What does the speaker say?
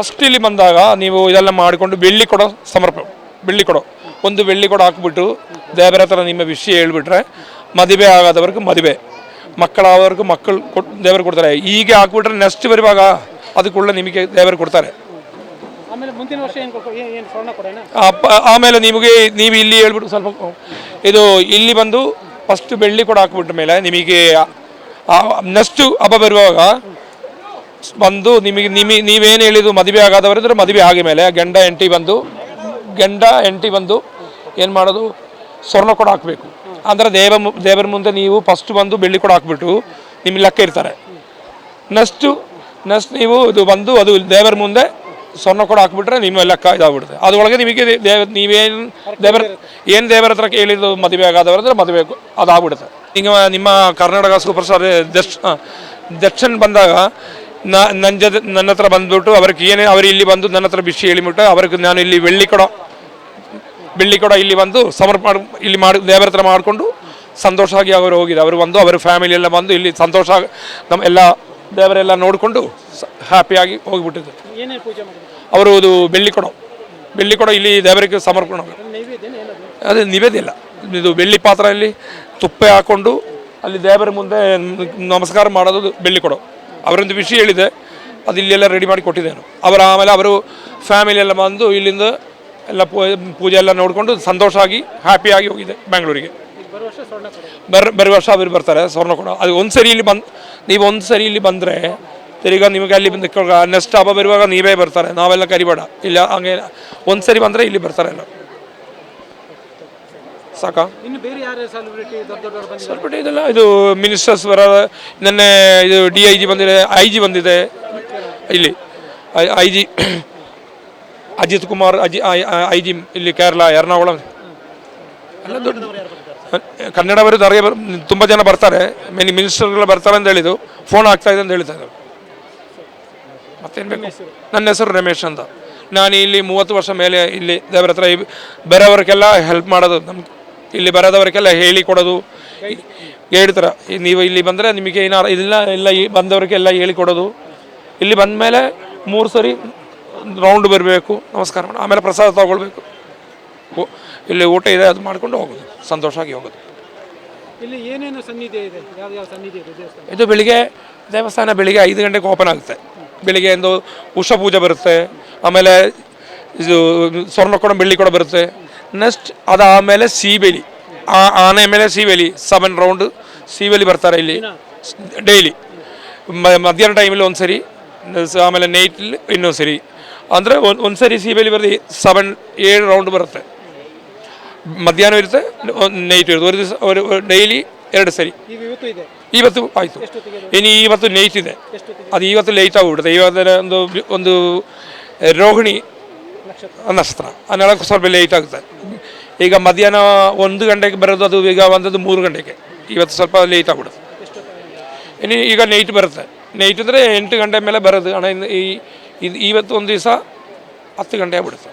First ಇಲ್ಲಿ ಬಂದಾಗ ನೀವು ಇದೆಲ್ಲ ಮಾಡಿಕೊಂಡು ಬೆಳ್ಳಿ ಕೊಡೋ ಸಮರ್ಪ ಬೆಳ್ಳಿ ಕೊಡೋ ಒಂದು ಬೆಳ್ಳಿ ಕೊಡ ಹಾಕ್ಬಿಟ್ಟು ದೇವರ ಹತ್ರ ನಿಮ್ಮ ವಿಷಯ ಹೇಳ್ಬಿಟ್ರೆ ಮದುವೆ ಆಗಾದವ್ರಿಗೆ ಮದುವೆ. ಮಕ್ಕಳಾದವ್ರಿಗೂ ಮಕ್ಕಳು ಕೊಟ್ಟು ದೇವರು ಕೊಡ್ತಾರೆ. ಹೀಗೆ ಹಾಕ್ಬಿಟ್ರೆ ನೆಕ್ಸ್ಟ್ ಬರುವಾಗ ಅದಕ್ಕೂಡ ನಿಮಗೆ ದೇವರು ಕೊಡ್ತಾರೆ. ಆಮೇಲೆ ನಿಮಗೆ ನೀವು ಇಲ್ಲಿ ಹೇಳ್ಬಿಟ್ಟು ಸ್ವಲ್ಪ ಇದು ಇಲ್ಲಿ ಬಂದು ಫಸ್ಟ್ ಬೆಳ್ಳಿ ಕೂಡ ಹಾಕ್ಬಿಟ್ಟ ಮೇಲೆ ನಿಮಗೆ ನೆಕ್ಸ್ಟ್ ಹಬ್ಬ ಬರುವಾಗ ಬಂದು ನಿಮಗೆ ನಿಮಗೆ ನೀವೇನು ಹೇಳಿದ್ದು ಮದುವೆ ಆಗಾದವರಿದ್ರೆ ಮದುವೆ ಆಗಿ ಮೇಲೆ. ಗಂಡ ಎಂಟಿ ಬಂದು, ಗಂಡ ಎಂಟಿ ಬಂದು ಏನು ಮಾಡೋದು? ಸ್ವರ್ಣ ಕೂಡ ಹಾಕಬೇಕು. ಅಂದರೆ ದೇವ ದೇವರ ಮುಂದೆ ನೀವು ಫಸ್ಟ್ ಬಂದು ಬೆಳ್ಳಿ ಕೂಡ ಹಾಕ್ಬಿಟ್ಟು ನಿಮ್ಮ ಲೆಕ್ಕ ಇರ್ತಾರೆ ನೆಕ್ಸ್ಟು ನೆಕ್ಸ್ಟ್ ನೀವು ಇದು ಬಂದು ಅದು ದೇವರ ಮುಂದೆ ಸ್ವರ್ಣ ಕೂಡ ಹಾಕ್ಬಿಟ್ರೆ ನಿಮ್ಮ ಲೆಕ್ಕ ಇದಾಗ್ಬಿಡುತ್ತೆ. ಅದರೊಳಗೆ ನಿಮಗೆ ದೇವ, ನೀವೇನು ದೇವರ, ಏನು ದೇವರ ಹತ್ರ ಕೇಳಿದ್ದು ಮದುವೆ ಆಗಾದವರಂದ್ರೆ ಮದುವೆ ಅದಾಗ್ಬಿಡುತ್ತೆ. ಈಗ ನಿಮ್ಮ ಕರ್ನಾಟಕ ಸೂಪರ್ ಸ್ಟಾರ್, ದರ್ಶ್ ದರ್ಶನ್ ಬಂದಾಗ ನನ್ನ ಜೊತೆ ನನ್ನ ಹತ್ರ ಬಂದ್ಬಿಟ್ಟು ಅವ್ರಿಗೆ ಏನೇ ಅವರು ಇಲ್ಲಿ ಬಂದು ನನ್ನ ಹತ್ರ ವಿಷಯ ಹೇಳಿಬಿಟ್ಟು ಅವ್ರಿಗೆ ನಾನು ಇಲ್ಲಿ ಬೆಳ್ಳಿ ಕೊಡ ಬೆಳ್ಳಿ ಕೊಡ ಇಲ್ಲಿ ಬಂದು ಸಮರ್ಪಣೆ ಇಲ್ಲಿ ಮಾಡಿ ದೇವರ ಹತ್ರ ಮಾಡಿಕೊಂಡು ಸಂತೋಷವಾಗಿ ಅವರು ಹೋಗಿದ್ರು ಅವರು ಬಂದು ಅವರ ಫ್ಯಾಮಿಲಿ ಎಲ್ಲ ಬಂದು ಇಲ್ಲಿ ಸಂತೋಷ ನಮ್ಮ ಎಲ್ಲ ದೇವರೆಲ್ಲ ನೋಡಿಕೊಂಡು ಹ್ಯಾಪಿಯಾಗಿ ಹೋಗಿಬಿಟ್ಟಿದ್ದೆ ಅವರು ಇದು ಬೆಳ್ಳಿ ಕೊಡ ಬೆಳ್ಳಿ ಕೊಡ ಇಲ್ಲಿ ದೇವರಿಗೆ ಸಮರ್ಪಣ ಅದು? ನಿವೇದ್ಯ ಇಲ್ಲ. ಇದು ಬೆಳ್ಳಿ ಪಾತ್ರೆಯಲ್ಲಿ ತುಪ್ಪ ಹಾಕ್ಕೊಂಡು ಅಲ್ಲಿ ದೇವರ ಮುಂದೆ ನಮಸ್ಕಾರ ಮಾಡೋದು ಬೆಳ್ಳಿ ಕೊಡೋ. ಅವರೊಂದು ವಿಷಯ ಹೇಳಿದೆ, ಅದು ಇಲ್ಲೆಲ್ಲ ರೆಡಿ ಮಾಡಿ ಕೊಟ್ಟಿದ್ದೇನೆ. ಅವರ ಆಮೇಲೆ ಅವರು ಫ್ಯಾಮಿಲಿ ಎಲ್ಲ ಬಂದು ಇಲ್ಲಿಂದ ಎಲ್ಲ ಪೂಜೆ ಎಲ್ಲ ನೋಡಿಕೊಂಡು ಸಂತೋಷ ಆಗಿ ಹ್ಯಾಪಿಯಾಗಿ ಹೋಗಿದೆ ಬೆಂಗಳೂರಿಗೆ ಬರ್ ಬರೋ ವರ್ಷ ಅವರು ಬರ್ತಾರೆ, ಸ್ವರ್ಣ ಕೂಡ. ಅದು ಒಂದು ಸರಿ ಇಲ್ಲಿ ಬಂದು, ನೀವು ಒಂದು ಸರಿ ಇಲ್ಲಿ ಬಂದರೆ, ತಿರ್ಗ ನಿಮಗೆ ಅಲ್ಲಿ ಬಂದು ನೆಕ್ಸ್ಟ್ ಹಬ್ಬ ಬರುವಾಗ ನೀವೇ ಬರ್ತಾರೆ, ನಾವೆಲ್ಲ ಕರಿಬೇಡ. ಇಲ್ಲ, ಹಂಗೆ, ಒಂದು ಸರಿ ಬಂದರೆ ಇಲ್ಲಿ ಬರ್ತಾರೆ ಎಲ್ಲ ಸಾಕಾ? ಇನ್ನು ಬೇರೆ ಯಾರು ಸೆಲೆಬ್ರಿಟಿ ದೊಡ್ಡ ಇದೆಲ್ಲ ಇದು ಮಿನಿಸ್ಟರ್ಸ್ ಬರ ನಿನ್ನೆ ಇದು ಡಿ ಐ ಜಿ ಬಂದಿದೆ ಐ ಜಿ ಬಂದಿದೆ. ಇಲ್ಲಿ ಐ ಜಿ ಅಜಿತ್ ಕುಮಾರ್ ಅಜಿ ಐ ಜಿ ಇಲ್ಲಿ ಕೇರಳ ಎರ್ನಾಕುಳಂ. ಎಲ್ಲ ದೊಡ್ಡ ಕನ್ನಡವರು ದರ್ಗೆ ಬರ್ ತುಂಬ ಜನ ಬರ್ತಾರೆ. ಮೆನಿ ಮಿನಿಸ್ಟರ್ಗಳು ಬರ್ತಾರೆ ಅಂತ ಹೇಳಿದ್ದು. ಫೋನ್ ಆಗ್ತಾ ಇದೆ ಅಂತ ಹೇಳ್ತಾ ಇದ್ದಾರೆ. ಮತ್ತೇನು ಬೇಕು? ನನ್ನ ಹೆಸರು ರಮೇಶ್ ಅಂತ. ನಾನು ಇಲ್ಲಿ ಮೂವತ್ತು ವರ್ಷ ಮೇಲೆ ಇಲ್ಲಿ ದೇವರ ಹತ್ರ ಬೇರೆಯವ್ರಿಗೆಲ್ಲ ಹೆಲ್ಪ್ ಮಾಡೋದು ನಮ್ಗೆ. ಇಲ್ಲಿ ಬರೋದವರಿಗೆಲ್ಲ ಹೇಳಿ ಕೊಡೋದು. ಹೇಳ್ತಾರೆ ನೀವು ಇಲ್ಲಿ ಬಂದರೆ ನಿಮಗೆ ಏನಾರ ಇಲ್ಲ ಎಲ್ಲ ಬಂದವರಿಗೆಲ್ಲ ಹೇಳಿ ಕೊಡೋದು. ಇಲ್ಲಿ ಬಂದ ಮೇಲೆ ಮೂರು ಸರಿ ರೌಂಡ್ ಬರಬೇಕು. ನಮಸ್ಕಾರ ಮಾಡಿ ಆಮೇಲೆ ಪ್ರಸಾದ ತಗೊಳ್ಬೇಕು. ಇಲ್ಲಿ ಊಟ ಇದೆ ಅದು ಮಾಡಿಕೊಂಡು ಹೋಗೋದು. ಸಂತೋಷವಾಗಿ ಹೋಗೋದು. ಇಲ್ಲಿ ಏನೇನು ಸನ್ನಿಧಿ ಇದೆ? ಯಾವ ಸನ್ನಿಧಿ ಇದೆ ಇದು ಬೆಳಿಗ್ಗೆ ದೇವಸ್ಥಾನ ಬೆಳಿಗ್ಗೆ ಐದು ಗಂಟೆಗೆ ಓಪನ್ ಆಗುತ್ತೆ. ಬೆಳಿಗ್ಗೆ ಒಂದು ಉಷಾ ಪೂಜೆ ಬರುತ್ತೆ. ಆಮೇಲೆ ಇದು ಸ್ವರ್ಣ ಕೂಡ ಬೆಳ್ಳಿ ಕೂಡ ಬರುತ್ತೆ. ನೆಕ್ಸ್ಟ್ ಅದಾದಮೇಲೆ ಸೀಬೇಲಿ ಆ ಆನೆ ಮೇಲೆ ಸೀಬೇಲಿ ಸೆವೆನ್ ರೌಂಡ್ ಸೀಬೇಲಿ ಬರ್ತಾರೆ ಇಲ್ಲಿ ಡೈಲಿ ಮಧ್ಯಾಹ್ನ ಟೈಮಲ್ಲಿ ಒಂದು ಸರಿ ಸ- ಆಮೇಲೆ ನೈಟಲ್ಲಿ ಇನ್ನೊಂದು ಸರಿ ಅಂದರೆ ಒಂದು ಒಂದು ಸರಿ ಸೀಬೇಲಿ ಬರೋದು ಸೆವೆನ್ ಏಳು ರೌಂಡ್ ಬರುತ್ತೆ ಮಧ್ಯಾಹ್ನ ಇರುತ್ತೆ ನೈಟ್ ಇರುತ್ತೆ ಒಂದು ದಿವಸ ಡೈಲಿ ಎರಡು ಸರಿ ಈಗ ಇವತ್ತು ಇದೆ ಇವತ್ತು ಆಯಿತು ಇನ್ನು ಇವತ್ತು ನೈಟ್ ಇದೆ ಅದು ಇವತ್ತು ಲೇಟ್ ಆಗಿಬಿಡುತ್ತೆ ಇವತ್ತು ಒಂದು ಒಂದು ರೋಹಿಣಿ ನಕ್ಷತ್ರ ಅದನ್ನೆಲ್ಲ ಸ್ವಲ್ಪ ಲೇಟ್ ಆಗುತ್ತೆ ಈಗ ಮಧ್ಯಾಹ್ನ ಒಂದು ಗಂಟೆಗೆ ಬರೋದು, ಅದು ಈಗ ಒಂದದ್ದು ಮೂರು ಗಂಟೆಗೆ. ಇವತ್ತು ಸ್ವಲ್ಪ ಲೇಟ್ ಆಗ್ಬಿಡುತ್ತೆ. ಇನ್ನು ಈಗ ನೈಟ್ ಬರುತ್ತೆ. ನೈಟ್ ಅಂದರೆ ಎಂಟು ಗಂಟೆ ಮೇಲೆ ಬರೋದು. ಹಣ ಈ ಇದು ಇವತ್ತು ಒಂದು ದಿವಸ ಹತ್ತು ಗಂಟೆ ಆಗ್ಬಿಡುತ್ತೆ.